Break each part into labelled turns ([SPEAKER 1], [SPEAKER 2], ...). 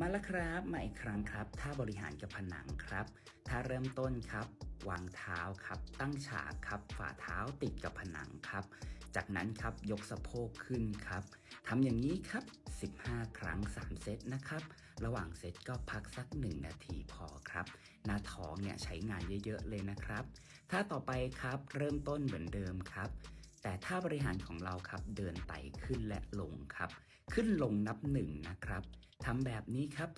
[SPEAKER 1] มาแล้วครับมาอีกครั้งครับท่าบริหารกับผนังครับท่าเริ่มต้นครับ วางเท้าครับ ตั้งฉากครับ ฝ่าเท้าติดกับผนังครับ จากนั้นครับยกสะโพกขึ้นครับทำอย่างนี้ครับ 15 ครั้ง 3 เซตนะครับ ระหว่างเซตก็พักสัก 1 นาทีพอครับ หน้าท้องเนี่ยใช้งานเยอะๆเลยนะครับท่าต่อไปครับ เริ่มต้นเหมือนเดิมครับ แต่ท่าบริหารของเราครับเดินไต่ขึ้นและลงครับ ขึ้นลงนับหนึ่งนะครับทำแบบนี้ครับ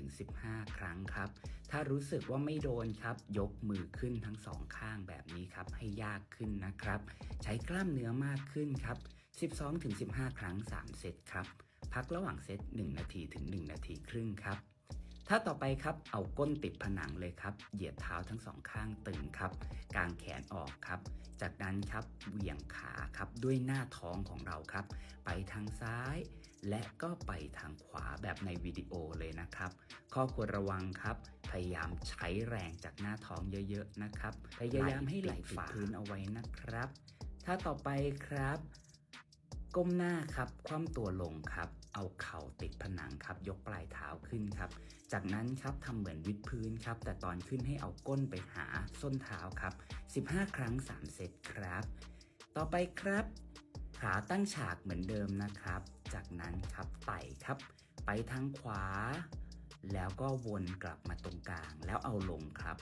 [SPEAKER 1] 12-15 ครั้งครับ ถ้ารู้สึกว่าไม่โดนครับ ยกมือขึ้นทั้งสองข้างแบบนี้ครับ ให้ยากขึ้นนะครับ ใช้กล้ามเนื้อมากขึ้นครับ 12-15 ครั้ง 3 เซตครับ พักระหว่างเซต1 นาทีถึง 1 นาทีครึ่งครับ ถ้าต่อไปครับเอาก้นติดผนังเลยครับ เหยียดเท้าทั้งสองข้างตึงครับ กางแขนออกครับ จากนั้นครับเหวี่ยงขาครับด้วยหน้าท้องของเราครับ ไปทางซ้าย และก็ไปทางขวาแบบในวิดีโอเลยนะครับ ข้อควรระวังครับ พยายามใช้แรงจากหน้าท้องเยอะๆนะครับ พยายามให้ไหล่ติดพื้นเอาไว้นะครับ ถ้าต่อไปครับ ก้มหน้าครับคว่ำตัวลงครับ เอาเข่าติดผนังครับ ยกปลายเท้าขึ้นครับ จากนั้นครับทำเหมือนวิดพื้นครับ แต่ตอนขึ้นให้เอาก้นไปหาส้นเท้าครับ 15 ครั้ง 3 เซตครับ ต่อไปครับ ขาตั้งฉากเหมือนเดิมนะครับ จากนั้นครับไต่ครับ ไปทางขวา แล้วก็วนกลับมาตรงกลาง แล้วเอาลงครับ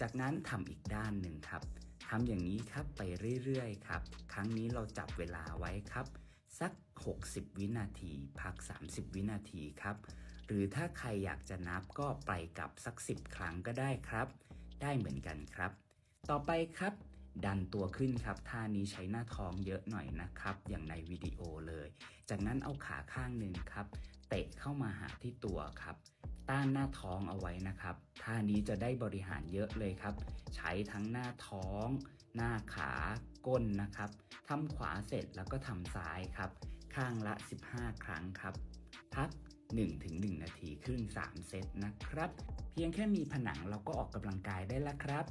[SPEAKER 1] จากนั้นทำอีกด้านหนึ่งครับทำอย่างนี้ครับไปเรื่อยๆครับ ครั้งนี้เราจับเวลาไว้ครับ สัก 60 วินาที พัก 30 วินาทีครับ หรือถ้าใครอยากจะนับก็ไปกับสัก 10 ครั้งก็ได้ครับ ได้เหมือนกันครับ ต่อไปครับ ดันตัวขึ้นครับ ท่านี้ใช้หน้าท้องเยอะหน่อยนะครับ อย่างในวิดีโอเลย จากนั้นเอาขาข้างหนึ่งครับ เตะเข้ามาหาที่ตัวครับ ต้านหน้าท้องเอาไว้นะครับ ท่านี้จะได้บริหารเยอะเลยครับ ใช้ทั้งหน้าท้อง หน้าขา ก้นนะครับทำขวาเสร็จแล้วก็ทำซ้ายครับ ข้างละ 15 ครั้งครับ พัก 1-1 นาทีครึ่ง 3 เซตนะครับ เพียงแค่มีผนังเราก็ออกกำลังกายได้แล้วครับ